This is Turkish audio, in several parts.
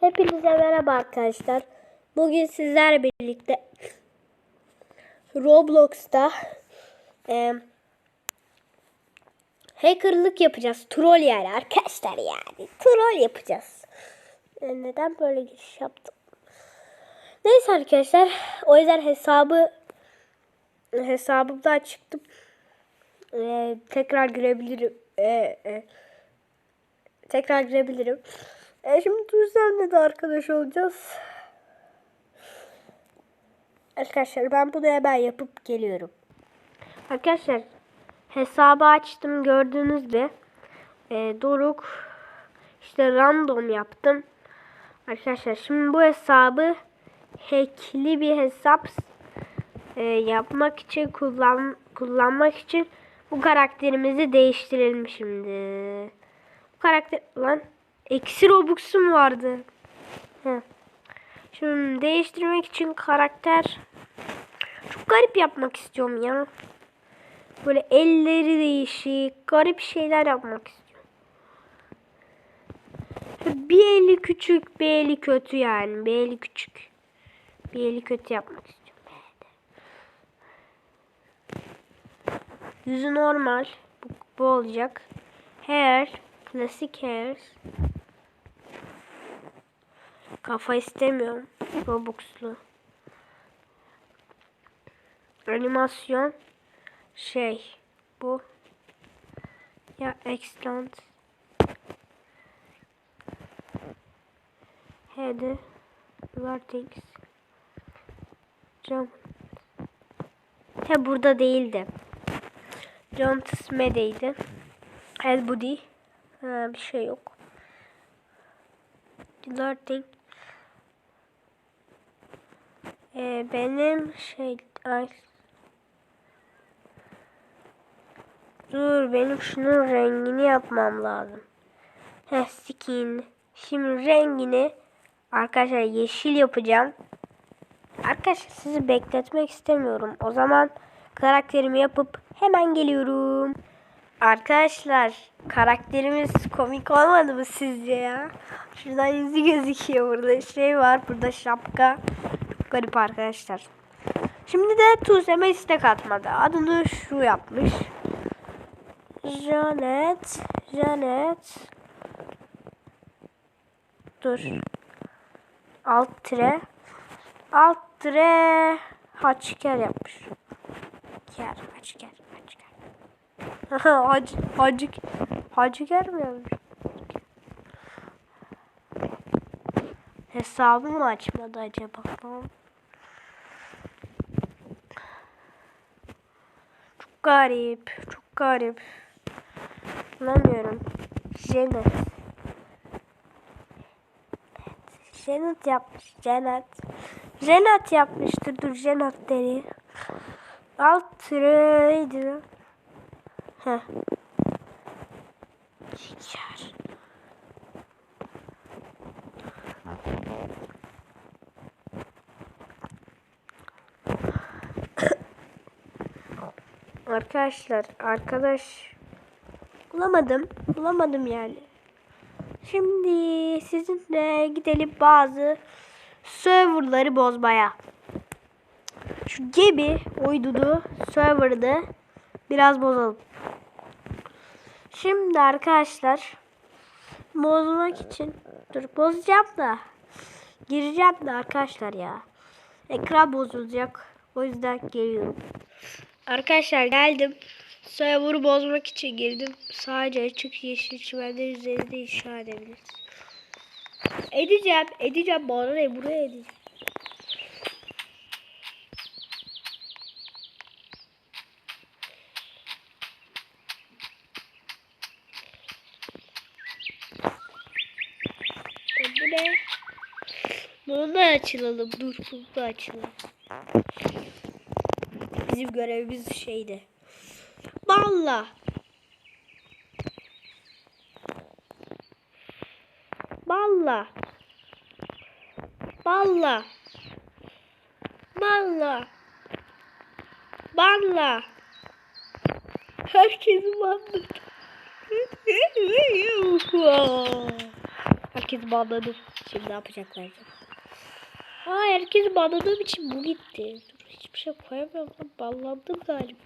Hepinize merhaba arkadaşlar. Bugün sizlerle birlikte Roblox'ta e, hackerlık yapacağız. Troll yani arkadaşlar yani. Troll yapacağız. E, neden böyle giriş yaptım? Neyse arkadaşlar. O yüzden hesabı hesabımdan çıktım. E, tekrar girebilirim. E, e, tekrar girebilirim. E şimdi Tuğsel'le de arkadaş olacağız. Arkadaşlar ben bunu hemen yapıp geliyorum. Arkadaşlar hesabı açtım gördüğünüz gibi. E, Doruk işte random yaptım. Arkadaşlar şimdi bu hesabı hackli bir hesap e, yapmak için kullan kullanmak için bu karakterimizi değiştirelim şimdi. Bu karakter lan eksi robux'um vardı. Heh. Şimdi değiştirmek için karakter çok garip yapmak istiyorum ya. Böyle elleri değişik, garip şeyler yapmak istiyorum. Bir eli küçük, bir eli kötü yani. Bir eli küçük. Bir eli kötü yapmak istiyorum. Yüzü normal. Bu, bu olacak. Hair, klasik hair. Kafa istemiyorum. Robux'lu. Animasyon. Şey bu. Ya excellent. Head. Vertex jump. He burada değildi. Jump smedeydi. Head body ha, bir şey yok. Flirting ee, benim şey ay Dur benim şunun rengini yapmam lazım. Heh skin. Şimdi rengini arkadaşlar yeşil yapacağım. Arkadaşlar sizi bekletmek istemiyorum. O zaman karakterimi yapıp hemen geliyorum. Arkadaşlar karakterimiz komik olmadı mı sizce ya? Şuradan yüzü gözüküyor burada. Şey var burada şapka. Çok garip arkadaşlar. Şimdi de Tuğsem'e istek atmadı. Adını şu yapmış. Janet. Janet. Dur. Alt tire. Alt tire. Haçker yapmış. Ker. Haçker. Haçker. Hacı. Hacı. Hacıker mi Hesabı mı açmadı acaba? Çok garip. Çok garip. Bulamıyorum. Janet. Janet yapmış. Janet. Janet yapmıştır. Dur Janet deri. Alt tıreydi. Heh. Şeker. Arkadaşlar arkadaş bulamadım. Bulamadım yani. Şimdi sizinle gidelim bazı serverları bozmaya. Şu gibi uydudu server'ı biraz bozalım. Şimdi arkadaşlar bozmak için dur bozacağım da gireceğim de arkadaşlar ya. Ekran bozulacak. O yüzden geliyorum. Arkadaşlar geldim. Server'ı bozmak için girdim. Sadece açık yeşil çimenler üzerinde inşa edebiliriz. Edeceğim. Edeceğim. Bana ne? Buraya edeceğim. E, bu ne? Bunu da açılalım. Dur bunu da açılalım. Bizim görevimiz şeydi. Balla. Balla. Balla. Balla. Balla. Herkesi bandık. Herkes bağladım. Şimdi ne yapacaklar? Aa herkes bağladığım için bu gitti. Hiçbir şey koyamıyorum. lan. Bağlandım galiba.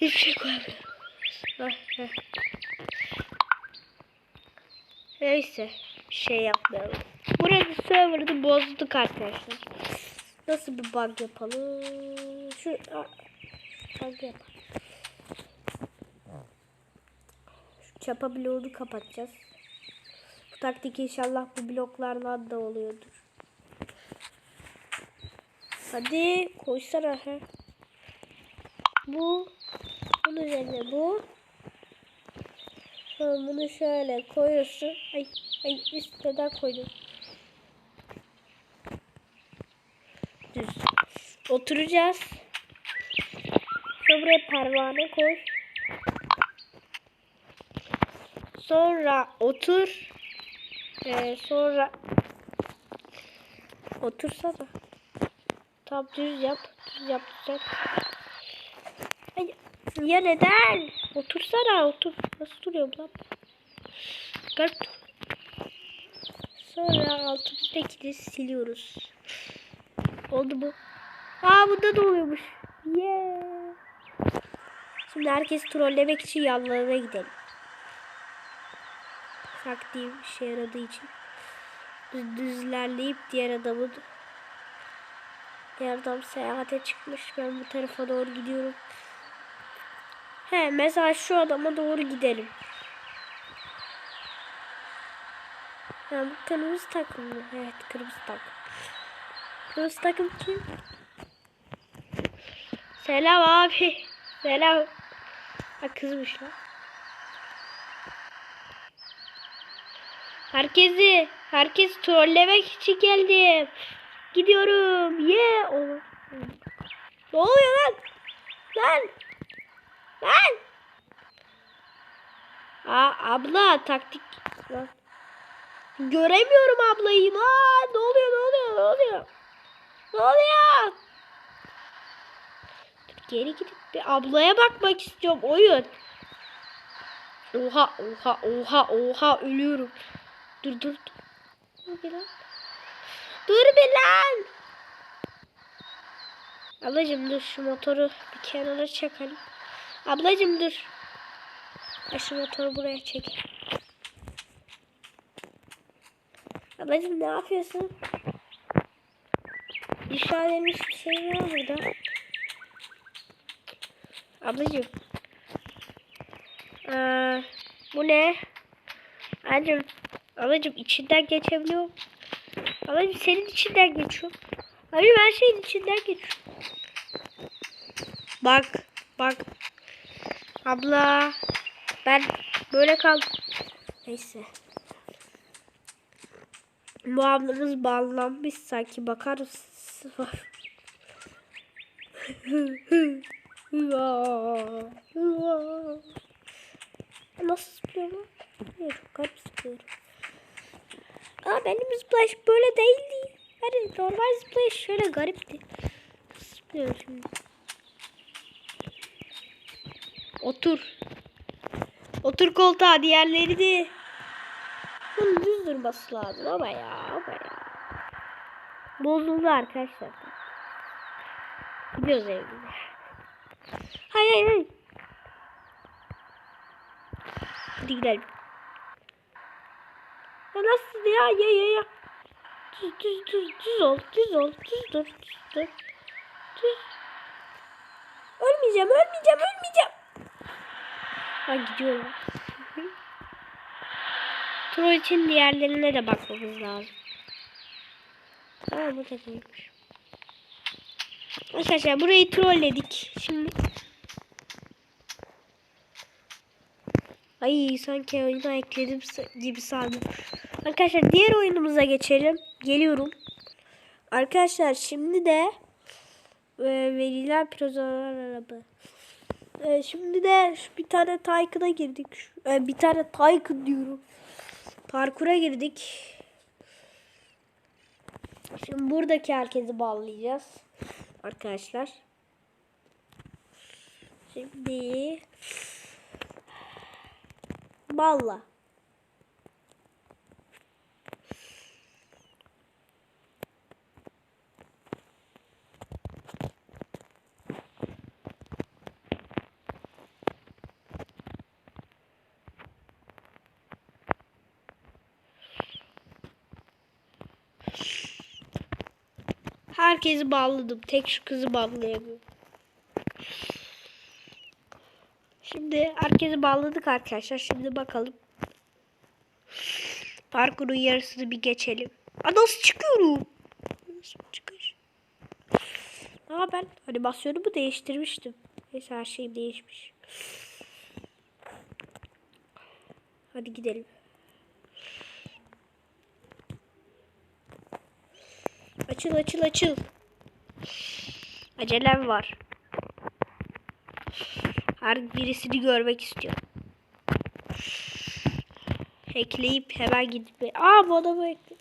Hiçbir şey koyamıyorum. Heh, heh. Neyse. Şey yapmayalım. Burada server'ı bozduk arkadaşlar. Nasıl bir bug yapalım? Şu Aa, bug yapalım. Şu çapa bloğunu kapatacağız. Bu taktik inşallah bu bloklardan da oluyordur. Hadi koysana he. Bu bunun üzerine bu. Sonra bunu şöyle koyuyorsun. Ay ay üstüne koydum. Düz. Oturacağız. Sonra buraya pervane koy. Sonra otur. Ee, sonra otursana. Tam düz yap. Düz yap. Düz yap. Ay, ya neden? Otursana otur. Nasıl duruyorum lan? Garip. Sonra altındakini siliyoruz. Oldu mu? Aa bunda da oluyormuş. Yeah. Şimdi herkes trollemek için yanlarına gidelim. Taktiğim işe yaradığı için. Düz, düzlerleyip diğer adamın adam seyahate çıkmış. Ben bu tarafa doğru gidiyorum. He mesela şu adama doğru gidelim. Ya bu kırmızı takım mı? Evet kırmızı takım. Kırmızı takım kim? Selam abi. Selam. Ha kızmış lan. Herkesi, herkes trollemek için geldim. Gidiyorum. Ye. Yeah. Ne oluyor lan? Lan. Lan. Aa, abla taktik. Lan. Göremiyorum ablayı. Lan ne oluyor ne oluyor ne oluyor? Ne oluyor? Geri gidip bir ablaya bakmak istiyorum oyun. Oha oha oha oha ölüyorum. Dur dur dur. Bir lan. Dur bir lan. Ablacım dur şu motoru bir kenara çekelim. Ablacım dur. Şu motoru buraya çek. Ablacım ne yapıyorsun? İşaretlenmiş bir şey var burada. Ablacım. Ee, bu ne? Ablacım. Ablacım içinden geçebiliyor. Ablacım senin içinden geçiyor. Ablacım her şeyin içinden geçiyor. Bak. Bak. Abla. Ben böyle kaldım. Neyse. Bu ablamız bağlanmış sanki bakar mısın? Nasıl zıplıyorum? Yok, çok garip zıplıyorum. Aa benim zıplayış böyle değildi. Hani normal zıplayış şöyle garipti. Zıplıyorum şimdi. Otur. Otur koltuğa diğerleri de. Bunun düz durması lazım ama ya ama ya. Bozuldu arkadaşlar. Gidiyoruz evimize. Hayır hayır hayır. Hadi gidelim. Nasıl ya ya ya ya. Düz düz düz düz ol düz ol düz dur düz dur. Düz. Ölmeyeceğim ölmeyeceğim ölmeyeceğim. Ha gidiyorum. Tur için diğerlerine de bakmamız lazım. Aa bu değilmiş. Arkadaşlar burayı trolledik. Şimdi Ay sanki oyuna ekledim gibi sandım. Arkadaşlar diğer oyunumuza geçelim. Geliyorum. Arkadaşlar şimdi de e, verilen prozolar araba. E, şimdi de bir tane Tycoon'a girdik. E, bir tane Tycoon diyorum. Parkura girdik. Şimdi buradaki herkesi bağlayacağız. Arkadaşlar. Şimdi Balla. Herkesi bağladım. Tek şu kızı bağlayamıyorum. Şimdi herkesi bağladık arkadaşlar. Şimdi bakalım. Parkurun yarısını bir geçelim. Aa, nasıl çıkıyorum? Nasıl çıkış? Aa ben animasyonumu değiştirmiştim. Neyse her şeyim değişmiş. Hadi gidelim. Açıl açıl açıl. Acelem var. Her birisini görmek istiyorum. Ekleyip hemen gitme. Aa bu adamı ekle.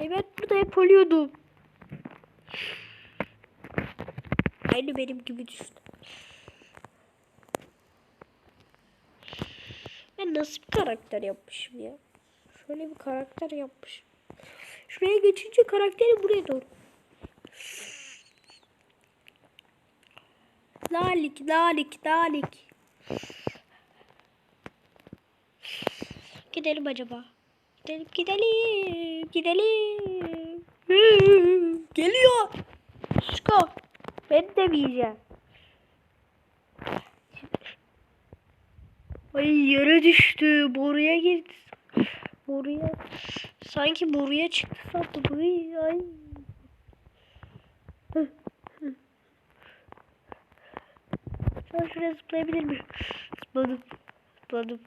Ben burada hep ölüyordum. Aynı benim gibi düştü. Ben nasıl bir karakter yapmışım ya? Şöyle bir karakter yapmışım. Şuraya geçince karakteri buraya doğru. Lalik, lalik, lalik. Gidelim acaba. Gidelim, gidelim, gidelim. Geliyor. Şko. Ben de yiyeceğim? Ay yere düştü. Boruya girdi. Boruya. Sanki boruya çıktı sandım. Ay. ay. An şuraya zıplayabilir miyim? Zıpladım. Zıpladım.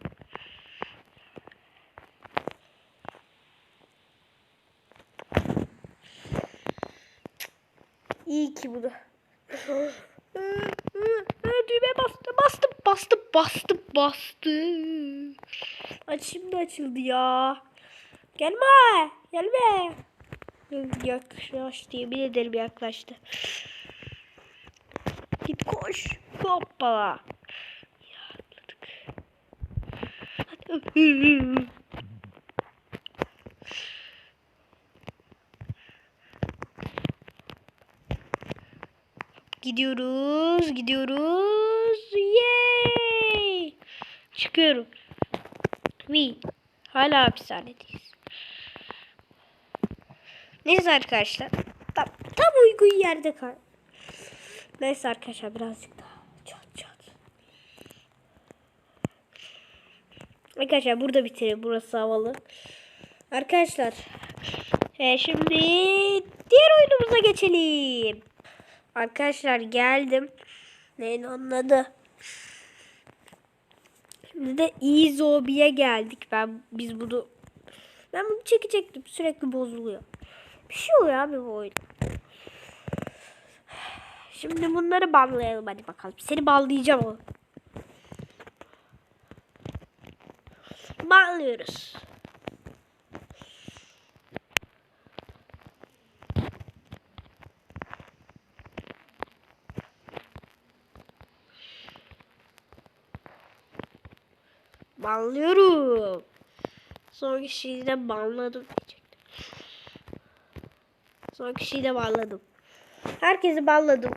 İyi ki bu da. Düğme bastım, bastım, bastım, bastım, bastım. Aç şimdi açıldı ya. Gelme, gelme. Yaklaş diye bir ederim yaklaştı. Git koş. Hoppala. Atladık. Gidiyoruz, gidiyoruz. Yay! Çıkıyorum. Vi. Hala hapishanedeyiz. Neyse arkadaşlar. Tam, tam uygun yerde kal. Neyse arkadaşlar birazcık daha. Çat çat. Arkadaşlar burada bitirelim. Burası havalı. Arkadaşlar. E, şimdi diğer oyunumuza geçelim. Arkadaşlar geldim. Neyin onun adı? De Izobi'ye geldik. Ben biz bunu ben bunu çekecektim. Sürekli bozuluyor. Bir şey oluyor abi bu oyun. Şimdi bunları banlayalım hadi bakalım. Seni banlayacağım o. Banlıyoruz. Banlıyorum. Son kişiyi de banladım diyecektim. Son kişiyi de banladım. Herkesi banladım.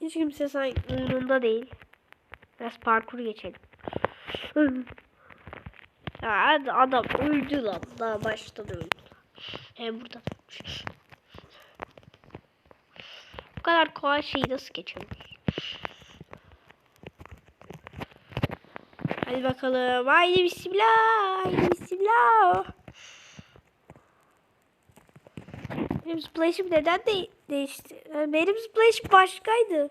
Hiç kimse sanki umurunda değil. Biraz parkur geçelim. ya adam öldü lan. Daha baştan öldü. Hem burada. Bu kadar kolay şeyi nasıl geçiyoruz? Hadi bakalım. Haydi bismillah. Haydi bismillah. Benim splash'im neden de değişti? Benim splash başkaydı.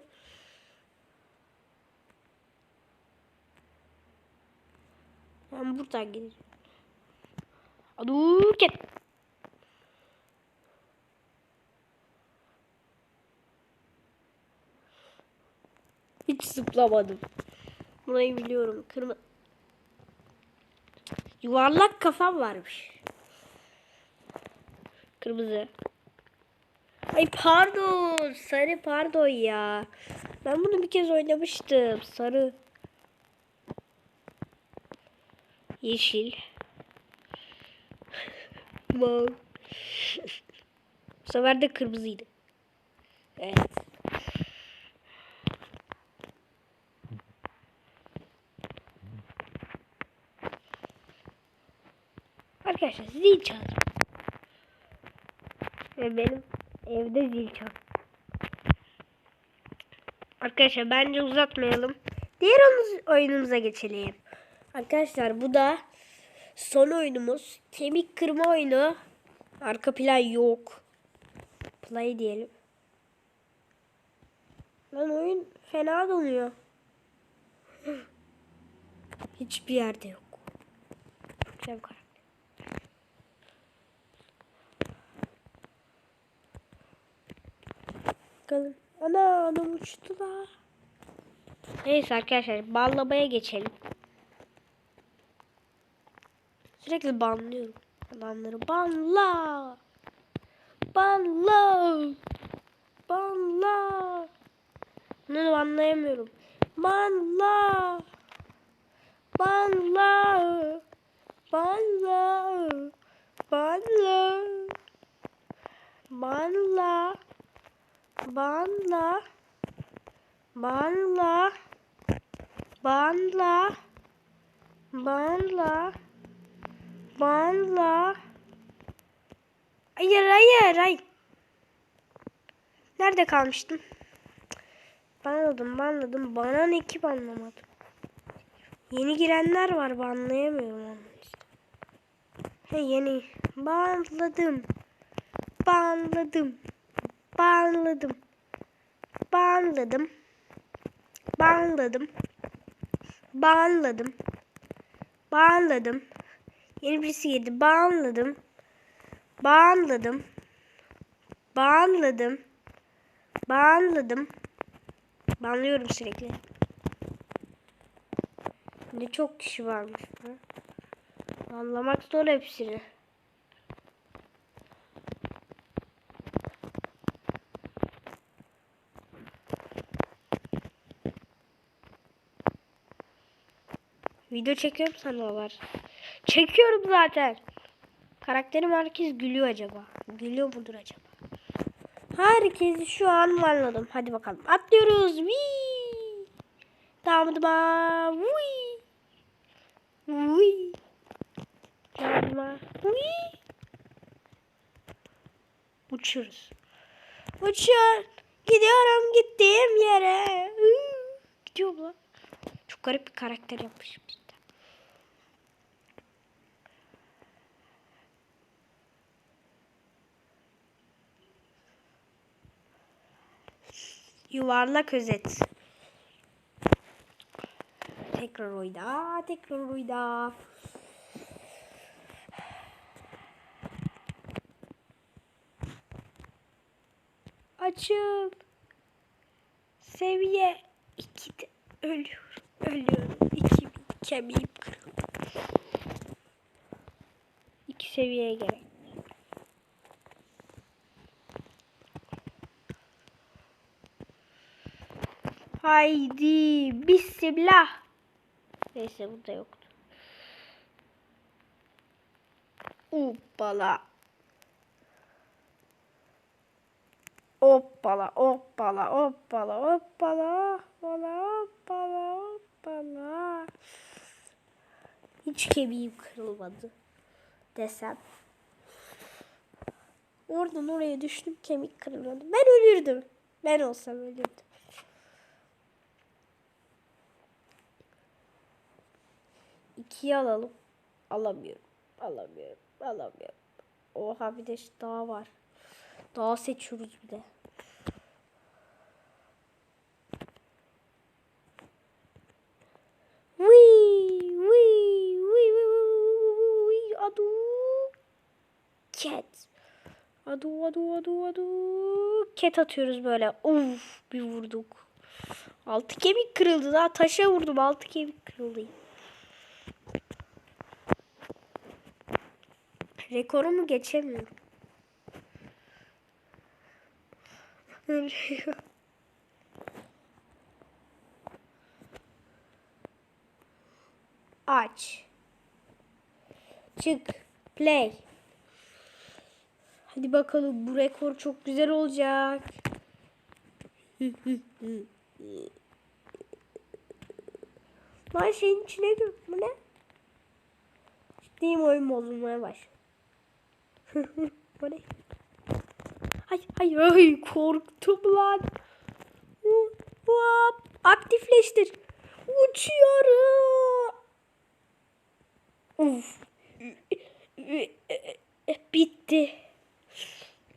Ben buradan gideceğim. Git. Hiç zıplamadım. Burayı biliyorum. Kırmızı. Yuvarlak kafam varmış. Kırmızı. Ay pardon. Sarı pardon ya. Ben bunu bir kez oynamıştım. Sarı. Yeşil. Mavi. Bu sefer de kırmızıydı. Evet. Arkadaşlar zil çaldı. Ve benim evde zil çaldı. Arkadaşlar bence uzatmayalım. Diğer oyunumuz- oyunumuza geçelim. Arkadaşlar bu da son oyunumuz. Kemik kırma oyunu. Arka plan yok. Play diyelim. Lan oyun fena donuyor. Hiçbir yerde yok. Güzel Bakalım. Ana adam uçtu da. Neyse arkadaşlar ballamaya geçelim. Sürekli banlıyorum. Adamları banla. Banla. Banla. Bunu anlayamıyorum. Banla. Banla. Banla. Banla. Banla. Banla. Banla. Banla. Banla. Banla. Hayır hayır hayır. Nerede kalmıştım? Banladım banladım. Bana ne ki. Yeni girenler var banlayamıyorum onu. He yeni. Banladım. Banladım. Banladım. Banladım. Banladım. Banladım. Banladım. Yeni birisi girdi. Banladım. Banladım. Banladım. Banladım. Banlıyorum sürekli. Ne çok kişi varmış burada. Anlamak zor hepsini. Video çekiyorum sanıyorlar. Çekiyorum zaten. Karakterim herkes gülüyor acaba. Gülüyor mudur acaba? Herkesi şu an anladım. Hadi bakalım. Atlıyoruz. Wii. Damadıma. Wii. Wii. Damadıma. Wii. Uçuyoruz. Uçuyor. Gidiyorum gittiğim yere. Gidiyor bu. Çok garip bir karakter yapmışım işte. Yuvarlak özet. Tekrar oyda, tekrar oyda. Açım. Seviye 2'de ölüyorum. Ölüyorum. İki kemiğim kırıldı. İki seviyeye gerek. Haydi bismillah. Neyse burada yoktu. Hoppala. Hoppala, hoppala, hoppala, hoppala, hoppala, hoppala, hoppala. Hiç kemiğim kırılmadı desem. Oradan oraya düştüm kemik kırılmadı. Ben ölürdüm. Ben olsam ölürdüm. İkiye alalım. Alamıyorum. Alamıyorum. Alamıyorum. Oha bir de dağ var. Dağ seçiyoruz bir de. Adu, adu, adu, adu. Cat atıyoruz böyle. Uf, bir vurduk. Altı kemik kırıldı. Daha taşa vurdum. Altı kemik kırıldı. Rekorumu geçemiyorum. Aç. Çık. Play. Hadi bakalım bu rekor çok güzel olacak. Lan şeyin içine gir. Bu ne? Ciddiyim oyun bozulmaya başladı. o ne? Ay ay ay korktum lan. Hop, aktifleştir. Uçuyorum. Uf. Bitti.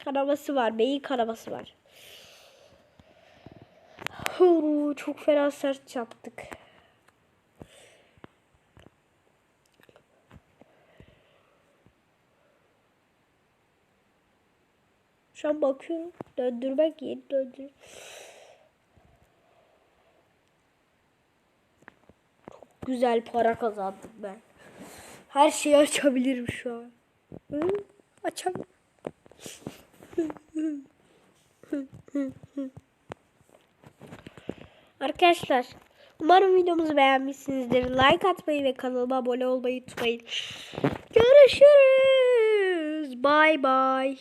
Kanaması var. Beyin kanaması var. Huu, Çok fena sert çarptık. Şu an bakıyorum. Döndürmek yeni döndür. Çok güzel para kazandım ben. Her şeyi açabilirim şu an. Hı? Açabilirim. Arkadaşlar umarım videomuzu beğenmişsinizdir. Like atmayı ve kanalıma abone olmayı unutmayın. Görüşürüz. Bye bye.